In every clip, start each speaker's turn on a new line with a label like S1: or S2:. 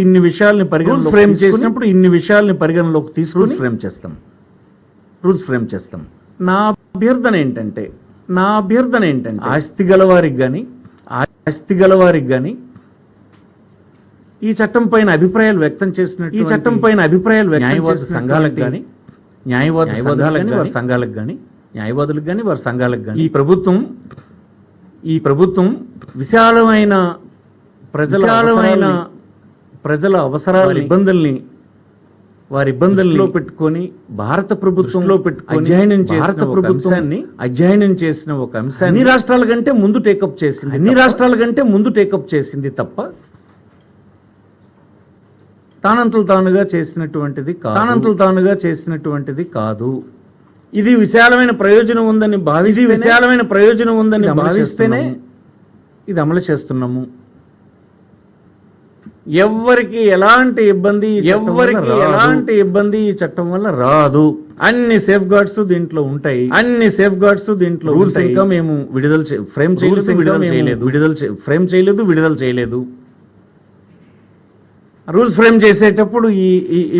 S1: ఇన్ని విషయాల్ని పరిగణలో ఫ్రేమ్ చేసినప్పుడు ఇన్ని విషయాల్ని పరిగణలోకి తీసుకుని ఫ్రేమ్ చేస్తాం. రూల్స్ ఫ్రేమ్ చేస్తాం. నా అభ్యర్థన ఏంటంటే నా అభ్యర్థన ఏంటంటే ఆస్తి గలవారికి కానీ ఆస్తి గలవారికి కానీ ఈ చట్టం పైన అభిప్రాయాలు వ్యక్తం చేసినట్టు ఈ చట్టం పైన అభిప్రాయాలు న్యాయవాద సంఘాలకు కానీ న్యాయవాద సంఘాలకు వారి సంఘాలకు కానీ న్యాయవాదులకు కానీ వారి సంఘాలకు కానీ ఈ ప్రభుత్వం ఈ ప్రభుత్వం విశాలమైన ప్రజల విశాలమైన ప్రజల అవసరాల ఇబ్బందుల్ని వారి ఇబ్బందుల్లో పెట్టుకొని భారత ప్రభుత్వంలో పెట్టుకొని అధ్యయనం చేసిన భారత ప్రభుత్వాన్ని అధ్యయనం చేసిన ఒక అంశాన్ని అన్ని రాష్ట్రాల కంటే ముందు టేకప్ చేసింది అన్ని రాష్ట్రాల కంటే ముందు టేకప్ చేసింది తప్ప తానంతలు తానుగా చేసినటువంటిది కాదు. తానంతలు తానుగా చేసినటువంటిది కాదు. ఇది విశాలమైన ప్రయోజనం ఉందని భావిస్తే విశాలమైన ప్రయోజనం ఉందని భావిస్తేనే ఇది అమలు చేస్తున్నాము. ఎవ్వరికి ఎలాంటి ఇబ్బంది ఎవ్వరికి ఎలాంటి ఇబ్బంది ఈ చట్టం వల్ల రాదు. అన్ని సేఫ్ గార్డ్స్ దీంట్లో ఉంటాయి. అన్ని సేఫ్ గార్డ్స్ దీంట్లో రూల్స్ ఇంకా మేము విడుదల ఫ్రేమ్ చేయలేదు విడుదల చేయలేదు. విడుదల ఫ్రేమ్ చేయలేదు విడుదల చేయలేదు. రూల్స్ ఫ్రేమ్ చేసేటప్పుడు ఈ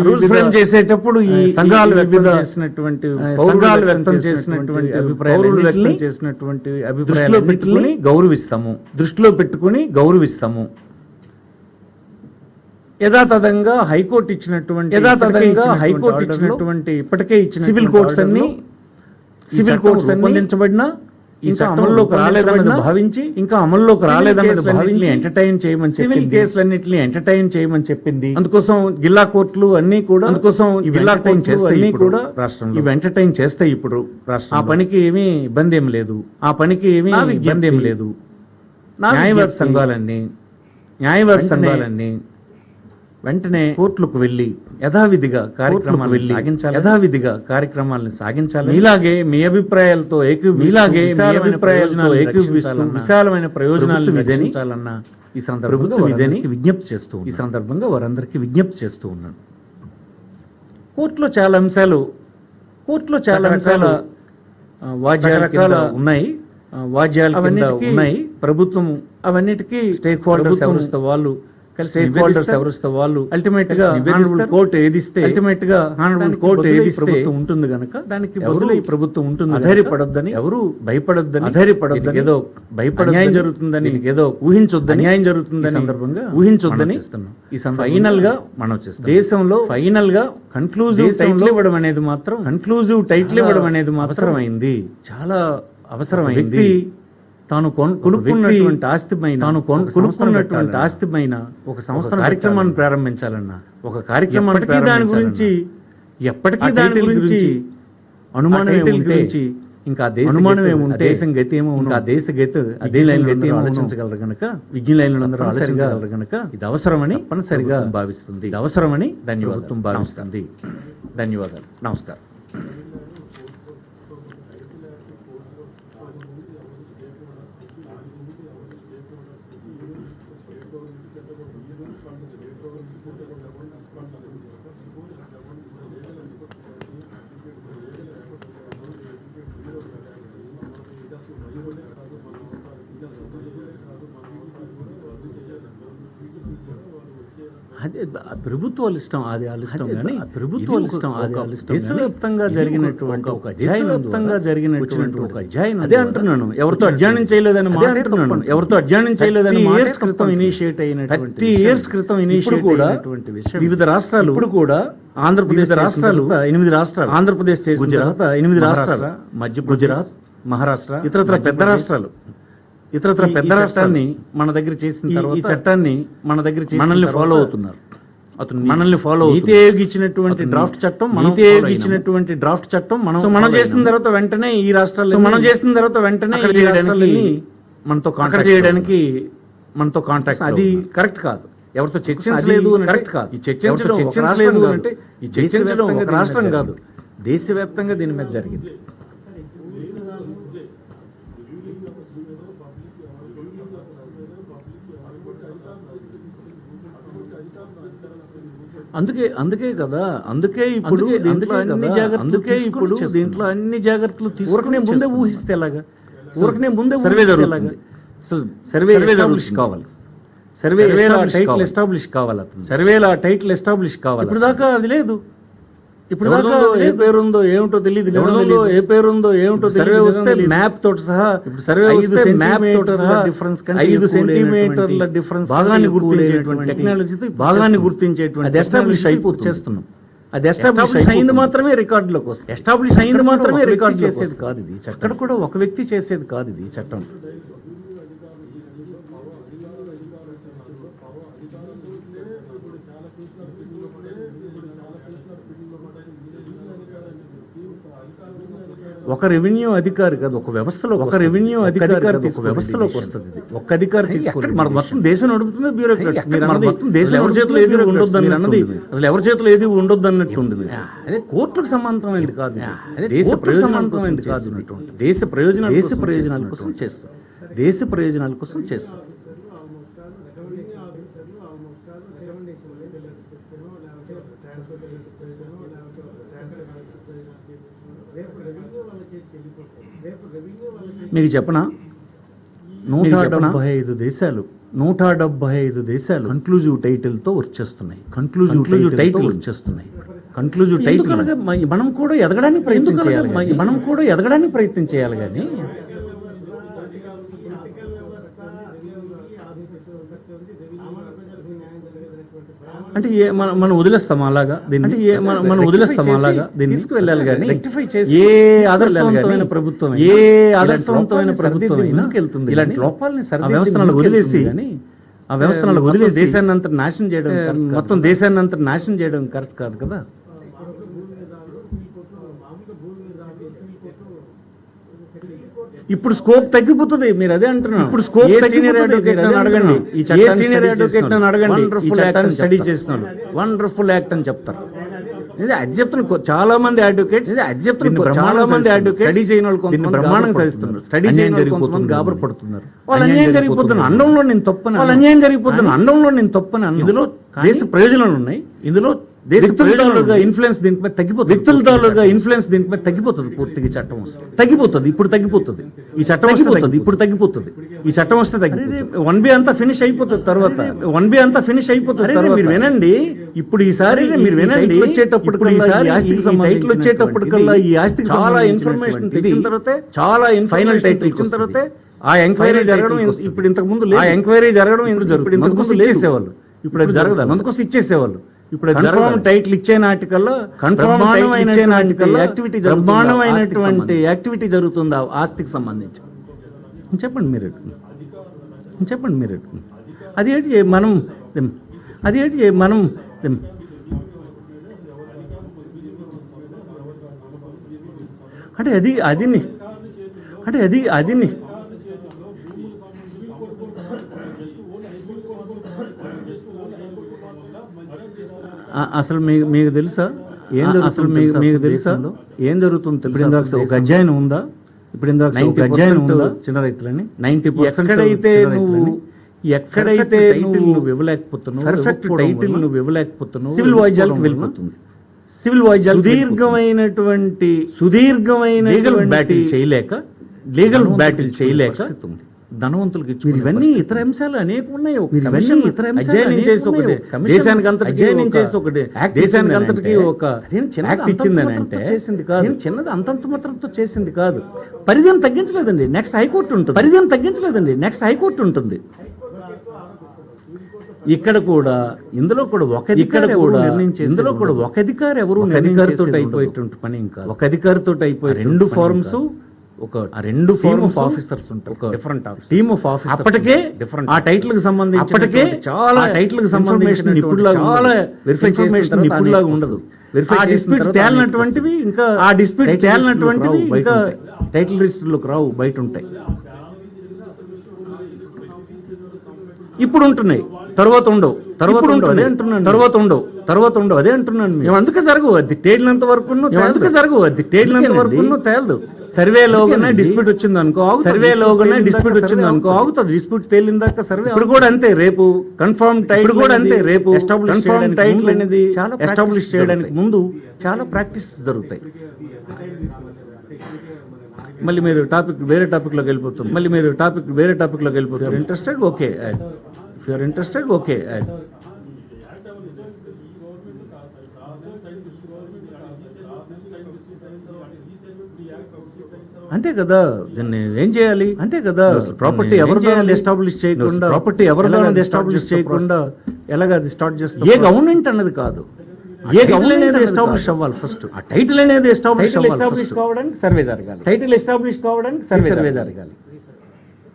S1: రూల్స్ ఫ్రేమ్ చేసేటప్పుడు ఈ సంఘాలు వ్యక్తం చేసినటువంటి సంఘాలు వ్యక్తం చేసినటువంటి అభిప్రాయాలు వ్యక్తం చేసినటువంటి అభిప్రాయాలు పెట్టుకుని గౌరవిస్తాము. దృష్టిలో పెట్టుకుని గౌరవిస్తాము. యథాతథంగా హైకోర్టు ఇచ్చినటువంటి యథాతథంగా హైకోర్టు ఇచ్చినటువంటి ఇప్పటికే ఇచ్చిన సివిల్ కోర్ట్స్ అన్ని సివిల్ కోర్ట్స్ రూపొందించబడిన ఇంకా అమల్లోకి రాలేదన్నది భావించి ఇంకా అమల్లోకి రాలేదన్నది భావించి ఎంటర్టైన్ చేయమని సివిల్ కేసులన్నింటినీ ఎంటర్టైన్ చేయమని చెప్పింది. అందుకోసం జిల్లా కోర్టులు అన్ని కూడా అందుకోసం జిల్లా కోర్టు అన్ని కూడా రాష్ట్రంలో. ఇవి ఎంటర్టైన్ చేస్తాయి ఇప్పుడు రాష్ట్రం ఆ పనికి ఏమీ ఇబ్బంది ఏం లేదు. ఆ పనికి ఏమీ ఇబ్బంది ఏం లేదు. న్యాయవాద సంఘాలన్నీ న్యాయవాద సంఘాలన్నీ వెంటనే కోర్టులకు వెళ్ళి యథావిధిగా కార్యక్రమాలు సాగించాలి. యథావిధిగా కార్యక్రమాలను సాగించాలి. ఇలాగే మీ అభిప్రాయాలతో ఏకీ ఇలాగే మీ అభిప్రాయాలతో ఏకీభవిస్తూ విశాలమైన ప్రయోజనాలు విధించాలన్న ఈ సందర్భంగా విధిని విజ్ఞప్తి చేస్తూ ఈ సందర్భంగా వారందరికీ విజ్ఞప్తి చేస్తూ ఉన్నాను. కోర్టులో చాలా అంశాలు కోర్టులో చాలా అంశాలు వాద్యాల ఉన్నాయి. వాద్యాల ఉన్నాయి. ప్రభుత్వం అవన్నిటికీ స్టేక్ హోల్డర్స్ వాళ్ళు కలిసి ఎవరిస్తే వాళ్ళు అల్టిమేట్గా హానరబుల్ కోర్టు ఏదిస్తే అల్టిమేట్గా హానరబుల్ కోర్టు ఏది ప్రభుత్వం ఉంటుంది గనక దానికి ఈ ప్రభుత్వం ఉంటుంది అధైర్యపడొద్దని ఎవరు భయపడొద్దని అధైర్యపడొద్దని ఏదో భయపడ న్యాయం జరుగుతుందని ఏదో ఊహించొద్దని న్యాయం జరుగుతుందని సందర్భంగా ఊహించొద్దని ఈ ఫైనల్గా మనం దేశంలో ఫైనల్గా కన్క్లూజివ్ టైటిల్ ఇవ్వడం అనేది మాత్రం కన్క్లూజివ్ టైటిల్ ఇవ్వడం అనేది మాత్రం అయింది చాలా అవసరమైంది. తాను కొను- కొనుక్కున్నటువంటి ఆస్తి పైన తాను కొను- కొనుక్కున్నటువంటి ఆస్తి పైన ఒక సంస్థ కార్యక్రమాన్ని ప్రారంభించాలన్న ఒక కార్యక్రమాన్ని దాని గురించి ఎప్పటికీ దాని గురించి అనుమానం గురించి ఇంకా దేశ అనుమానం ఏముంటే దేశం గతి ఏమో ఇంకా దేశ గతి అదే లైన్ గతి ఆలోచించగలరు గనక? విజ్ఞులైనందరూ ఆలోచించగలరు గనక? ఇది అవసరమని తప్పనిసరిగా భావిస్తుంది. ఇది అవసరమని ధన్యవాదం భావిస్తుంది. ధన్యవాదాలు. నమస్కారం. ప్రభుత్వాలు ఇష్టం అది కానీ ప్రభుత్వాలు ఇష్టం అది దేశవ్యాప్తంగా జరిగినటువంటి ఒక దేశవ్యాప్తంగా జరిగినటువంటి ఒక అదే అంటున్నాను. ఎవరితో అధ్యయనం చేయలేదని మాట్లాడుతున్నాను ఎవరితో అధ్యయనం చేయలేదని ఇయర్స్ క్రితం ఇనిషియేట్ అయినటువంటి ఇయర్స్ క్రితం ఇనిషియేట్ కూడా వివిధ రాష్ట్రాలు ఇప్పుడు కూడా ఆంధ్రప్రదేశ్ రాష్ట్రాలు ఎనిమిది రాష్ట్రాలు ఆంధ్రప్రదేశ్ గుజరాత్ ఎనిమిది రాష్ట్రాలు మధ్య గుజరాత్ మహారాష్ట్ర ఇతరత్ర పెద్ద రాష్ట్రాలు. ఇతరత్ర పెద్ద రాష్ట్రాన్ని మన దగ్గర చేసిన తర్వాత ఈ చట్టాన్ని మన దగ్గర మనల్ని ఫాలో అవుతున్నారు. అతను మనల్ని ఫాలో నీతి ఆయోగ్ ఇచ్చినటువంటి డ్రాఫ్ట్ చట్టం నీతి ఆయోగ్ ఇచ్చినటువంటి డ్రాఫ్ట్ చట్టం మనం మనం చేసిన తర్వాత వెంటనే ఈ రాష్ట్రాల్లో మనం చేసిన తర్వాత వెంటనే మనతో కాంటాక్ట్ చేయడానికి మనతో కాంటాక్ట్ అది కరెక్ట్ కాదు. ఎవరితో చర్చించలేదు కరెక్ట్ కాదు. ఈ చర్చించడం చర్చించలేదు అంటే ఈ చర్చించడం రాష్ట్రం కాదు. దేశవ్యాప్తంగా దీని మీద జరిగింది. అందుకే అందుకే కదా అందుకే ఇప్పుడు దీంట్లో అన్ని జాగ్రత్తలు అందుకే ఇప్పుడు దీంట్లో అన్ని జాగ్రత్తలు తీసుకునే ముందే ఊహిస్తే ఎలాగా? ఊరకనే ముందే సర్వే అసలు సర్వే ఎస్టాబ్లిష్ కావాలి. సర్వేలో టైటిల్ ఎస్టాబ్లిష్ కావాలి. సర్వేలో టైటిల్ ఎస్టాబ్లిష్ కావాలి. ఇప్పుడు దాకా అది లేదు. ఇప్పుడు ఏ పేరుందో ఏమిటో తెలియదు ఏ పేరుందో ఏమిటో సర్వే వస్తే మ్యాప్ తోటి సహా ఇప్పుడు సర్వే వస్తే మ్యాప్ తోటి సహా డిఫరెన్స్ ఐదు సెంటీమీటర్ల డిఫరెన్స్ భాగాన్ని గుర్తించేటువంటి టెక్నాలజీతో భాగాన్ని గుర్తించేటువంటి ఎస్టాబ్లిష్ అయిపోతుంది. చేస్తున్నాం. అది ఎస్టాబ్లిష్ అయింది మాత్రమే రికార్డులోకి వస్తుంది. ఎస్టాబ్లిష్ అయింది మాత్రమే రికార్డు చేసేది కాదు ఇది చట్టం. అక్కడ కూడా ఒక వ్యక్తి చేసేది కాదు ఇది చట్టం. ఒక రెవెన్యూ అధికారి కాదు ఒక వ్యవస్థలో ఒక రెవెన్యూ అధికారి ఒక వ్యవస్థలోకి వస్తుంది ఇది. ఒక్క అధికారి తీసుకొని మన మొత్తం దేశం నడుపుతుంది బ్యూరోక్రాట్స్ మీరు అన్నది మొత్తం దేశం ఎవరి చేతిలో ఏది ఉండొద్దు అని అన్నది అసలు ఎవరి చేతిలో ఏది ఉండొద్దు అన్నట్టు ఉంది మీరు. అదే కోర్టులకు సమాంతమైంది కాదు దేశ ప్రయోజనాలమైంది కాదు. దేశ ప్రయోజనాలు దేశ ప్రయోజనాల కోసం చేస్తారు దేశ ప్రయోజనాల కోసం చేస్తారు మీకు చెప్పనా నూట డెబ్బై ఐదు దేశాలు నూట డెబ్బై ఐదు దేశాలు కన్క్లూజివ్ టైటిల్తో వచ్చేస్తున్నాయి కన్క్లూజివ్ టైటిల్ వచ్చేస్తున్నాయి కన్క్లూజివ్ టైటిల్ మనం కూడా ఎదగడానికి ప్రయత్నం చేయాలి మనం కూడా ఎదగడానికి ప్రయత్నం చేయాలి కానీ అంటే ఏ మనం మనం వదిలేస్తాం అలాగా దీన్ని? అంటే ఏ మనం మనం వదిలేస్తాం అలాగా దీన్ని? తీసుకువెళ్ళాలి కానీ రెక్టిఫై చేసి ఏ ఆదర్శవంతమైన ప్రభుత్వం ఏ ఆదర్శవంతమైన ప్రభుత్వం ఎందుకు వెళ్తుంది ఇలాంటి లోపాలని సరి వ్యవస్థలను వదిలేసి ఆ వ్యవస్థలను వదిలేసి దేశాన్ని అంతా నాశనం చేయడం మొత్తం దేశాన్ని అంతా నాశనం చేయడం కరెక్ట్ కాదు కదా? ఇప్పుడు స్కోప్ తగ్గిపోతుంది. మీరు అదే అంటున్నారు. ఇప్పుడు స్కోప్ సీనియర్ అడ్వకేట్ అడగండి. ఈ సీనియర్ అడ్వకేట్ అడగండి. ఈ చట్టాన్ని స్టడీ చేస్తున్నాడు. వండర్ఫుల్ యాక్ట్ అని చెప్తారు. ఇది అది చెప్తున్న చాలా మంది అడ్వకేట్స్ అది చెప్తున్న చాలా మంది అడ్వకేట్ స్టడీ చేయని వాళ్ళు కొంతమంది బ్రహ్మాండంగా సాధిస్తున్నారు స్టడీ చేయని జరిగిపోతుంది. గాబర పడుతున్నారు వాళ్ళు అన్యాయం జరిగిపోతున్న అండంలో నేను తప్పని వాళ్ళు అన్యాయం జరిగిపోతున్న అండంలో నేను తప్పని. ఇందులో దేశ ప్రయోజనాలు ఉన్నాయి. ఇందులో ప్రయోజనాలుగా ఇన్ఫ్లుయెన్స్ దీనిపై తగ్గిపోతుంది. వ్యక్తుల తాలూగా ఇన్ఫ్లుయెన్స్ దీనిపై తగ్గిపోతుంది. పూర్తిగా చట్టం వస్తే తగ్గిపోతుంది. ఇప్పుడు తగ్గిపోతుంది. ఈ చట్టం వస్తే ఇప్పుడు తగ్గిపోతుంది. ఈ చట్టం వస్తే తగ్గిపోతుంది. వన్ బి అంతా ఫినిష్ అయిపోతుంది తర్వాత. వన్ బి అంతా ఫినిష్ అయిపోతుంది మీరు వినండి. ఇప్పుడు ఈసారి మీరు వినండి. వచ్చేటప్పుడు ఈసారి ఆస్తికి టైటిల్ వచ్చేటప్పుడు కల్లా ఈ ఆస్తికి చాలా ఇన్ఫర్మేషన్ తెచ్చిన తర్వాత చాలా ఫైనల్ టైటిల్ ఇచ్చిన తర్వాత ఆ ఎంక్వైరీ జరగడం ఇప్పుడు ఇంతకు ముందు ఆ ఎంక్వైరీ జరగడం ఎందుకు జరుగుతుంది. ఇంతకు ముందు ఇప్పుడు అది జరగదు? అందుకోసం ఇచ్చేసేవాళ్ళు. ఇప్పుడు కన్ఫర్మ్ టైటిల్ ఇచ్చే నాటికల్లో కన్ఫర్మ్ ఇచ్చే నాటికల్లో యాక్టివిటీ బ్రహ్మాండమైనటువంటి యాక్టివిటీ జరుగుతుంది? ఆస్తికి సంబంధించి. చెప్పండి మీరు చెప్పండి మీరు అది ఏంటి మనం అది ఏంటి మనం అంటే అది అది ని- అంటే అది అది అసలు మీకు మీకు తెలుసా? ఏం అసలు మీకు మీకు తెలుసా? ఏం జరుగుతుంది తెలుసా ఇందాక ఒక అధ్యాయం ఉందా? ఇప్పుడు ఇందాక ఒక ఉందా? చిన్న రైతులని? నైన్టీ ఎక్కడైతే నువ్వు ఎక్కడైతే నువ్వు ఇవ్వలేకపోతున్నావు పర్ఫెక్ట్ టైటిల్ నువ్వు ఇవ్వలేకపోతున్నావు సివిల్ వాయిద్యాలకు వెళ్ళిపోతుంది. సివిల్ వాయిద్యాలు సుదీర్ఘమైనటువంటి సుదీర్ఘమైన లీగల్ బ్యాటిల్ చేయలేక లీగల్ బ్యాటిల్ చేయలేక ధనవంతులకు ఇచ్చి ఇవన్నీ ఇతర అంశాలు అనేక ఉన్నాయి. ఇవన్నీ ఇతర అధ్యయనం చేసి ఒకటి దేశానికి అంత అధ్యయనం చేసి ఒకటి దేశానికి అంతటికి ఒక యాక్ట్ ఇచ్చిందని అంటే చేసింది కాదు. చిన్నది అంతంత మాత్రంతో చేసింది కాదు. పరిధిని తగ్గించలేదండి. నెక్స్ట్ హైకోర్టు ఉంటుంది. పరిధిని తగ్గించలేదండి. నెక్స్ట్ హైకోర్టు ఉంటుంది. ఇక్కడ కూడా ఇందులో కూడా ఒక ఇక్కడ కూడా ఇందులో కూడా ఒక అధికారి ఎవరు అధికారితో అయిపోయేటువంటి పని ఇంకా ఒక అధికారితో అయిపోయి రెండు ఫార్మ్స్ ఒక రెండు ఫార్మ్ ఆఫ్ ఆఫీసర్స్ ఉంటారు. ఒక డిఫరెంట్ టీమ్ ఆఫ్ ఆఫీసర్ అప్పటికే డిఫరెంట్ ఆ టైటిల్కి సంబంధించి అప్పటికే చాలా టైటిల్కి సంబంధించిన ఇప్పుడు చాలా వెరిఫై చేసిన ఇప్పుడులాగా ఉండదు. ఆ డిస్ప్యూట్ తేలినటువంటివి ఇంకా ఆ డిస్ప్యూట్ తేలినటువంటివి ఇంకా టైటిల్ రిజిస్టర్లోకి రావు బయట ఉంటాయి. ఇప్పుడు ఉంటున్నాయి తర్వాత ఉండవు తర్వాత ఉండవు అదే అంటున్నాను తర్వాత ఉండవు తర్వాత ఉండవు అదే అంటున్నాను మేము అందుకే జరగవు అది తేలినంత వరకు అందుకే జరగవు అది తేలినంత వరకు తేలదు. సర్వేలోగానే డిస్ప్యూట్ వచ్చింది అనుకో సర్వేలోగానే డిస్ప్యూట్ వచ్చింది అనుకో ఆగుతుంది డిస్ప్యూట్ తేలిందాక సర్వే ఇప్పుడు కూడా అంతే రేపు కన్ఫర్మ్ టైటిల్ కూడా అంతే రేపు కన్ఫర్మ్ టైటిల్ అనేది ఎస్టాబ్లిష్ చేయడానికి ముందు చాలా ప్రాక్టీస్ జరుగుతాయి. మళ్ళీ మీరు టాపిక్ వేరే టాపిక్లోకి వెళ్ళిపోతుంది మళ్ళీ మీరు టాపిక్ వేరే టాపిక్లోకి వెళ్ళిపోతారు interested okay if you are interested okay అంతే కదా దీన్ని ఏం చేయాలి? అంతే కదా ప్రాపర్టీ ఎవరిదో ఎస్టాబ్లిష్ చేయకుండా ప్రాపర్టీ ఎవరిదో ఎస్టాబ్లిష్ చేయకుండా ఎలాగ అది స్టార్ట్ చేస్తాం ఏ గవర్నమెంట్ అన్నది కాదు. ఏ గవర్నమెంట్ అనేది ఎస్టాబ్లిష్ అవ్వాలి ఫస్ట్ ఆ టైటిల్ అనేది ఎస్టాబ్లిష్ ఎస్టాబ్లిష్ కావడానికి సర్వే జరగాలి. టైటిల్ ఎస్టాబ్లిష్ కావడానికి సర్వే సర్వే జరగాలి.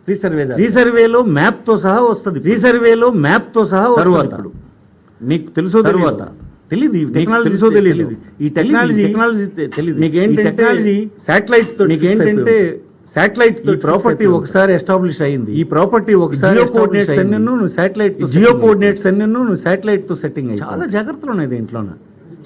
S1: రీసర్వే రీసర్వేలో మ్యాప్తో సహా వస్తుంది రీసర్వేలో మ్యాప్తో సహా తర్వాత. మీకు తెలుసో తర్వాత. తెలియదు టెక్నాలజీ తెలుసో తెలియదు ఈ టెక్నాలజీ టెక్నాలజీ తెలియదు మీకు ఏంటి టెక్నాలజీ శాటిలైట్తో మీకు ఏంటంటే శాటిలైట్తో ప్రాపర్టీ ఒకసారి ఎస్టాబ్లిష్ అయింది. ఈ ప్రాపర్టీ ఒకసారి జియో కోఆర్డినేట్స్ అన్ని నువ్వు శాటిలైట్ జియో కోఆర్డినేట్స్ అన్ని నువ్వు శాటిలైట్తో సెట్టింగ్ అయ్యి చాలా జాగ్రత్తలు ఉన్నాయి దీంట్లోన.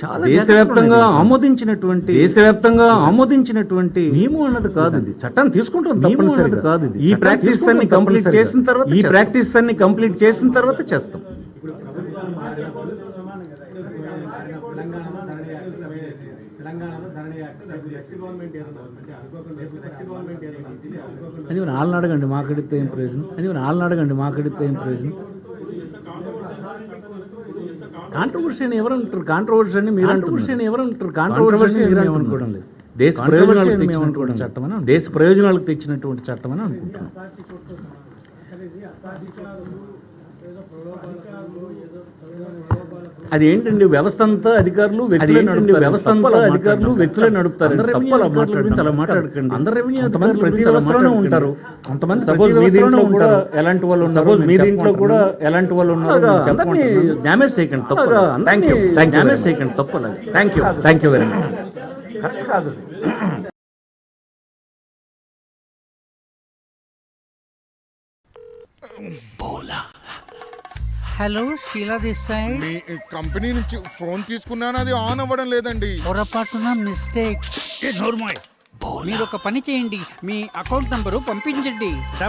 S1: చాలా దేశవ్యాప్తంగా ఆమోదించినటువంటి దేశవ్యాప్తంగా ఆమోదించినటువంటి మేము అన్నది కాదు ఇది. చట్టాన్ని తీసుకుంటాం తప్పనిసరిగా. కాదు ఇది. ఈ ప్రాక్టీస్ అన్ని కంప్లీట్ చేసిన తర్వాత ఈ ప్రాక్టీస్ అన్ని కంప్లీట్ చేసిన తర్వాత చేస్తాం. అది వాళ్ళని అడగండి మాకడితే ఏం ప్రయోజనం? అది వాళ్ళని అడగండి మాకడితే ఏం ప్రయోజనం? కాంట్రవర్సీ అని ఎవరు అంటారు? కాంట్రవర్సీ అని మీరు కాంట్రవర్సీ అని ఎవరు అంటారు? కాంట్రవర్సీ మీరు అనుకోవడం లేదు. దేశ ప్రయోజనాలకు తెచ్చినటువంటి చట్టం అని దేశ ప్రయోజనాలకు తెచ్చినటువంటి చట్టం అని అనుకుంటున్నాం. అది ఏంటండి వ్యవస్థ అంతా అధికారులు వ్యక్తులే వ్యవస్థ అంతా అధికారులు వ్యక్తులే నడుపుతారు. తప్పలా మాట్లాడుతుంది అలా మాట్లాడకండి అందరు రెవెన్యూ కొంతమంది ప్రతి వ్యవస్థలోనే ఉంటారు. కొంతమంది సపోజ్ మీ దీంట్లో కూడా ఎలాంటి వాళ్ళు ఉన్నారు మీ దీంట్లో కూడా ఎలాంటి వాళ్ళు ఉన్నారు అందరినీ డ్యామేజ్ చేయకండి తప్పు థ్యాంక్ యూ డ్యామేజ్ చేయకండి తప్పు thank you thank you very much correct కాదు
S2: హలో షీలా దేశాయ్.
S3: మీ కంపెనీ నుంచి ఫోన్ తీసుకున్నాను అది ఆన్ అవ్వడం లేదండి.
S2: పొరపాటున మిస్టేక్. మీరు ఒక పని చేయండి మీ అకౌంట్ నంబరు పంపించండి.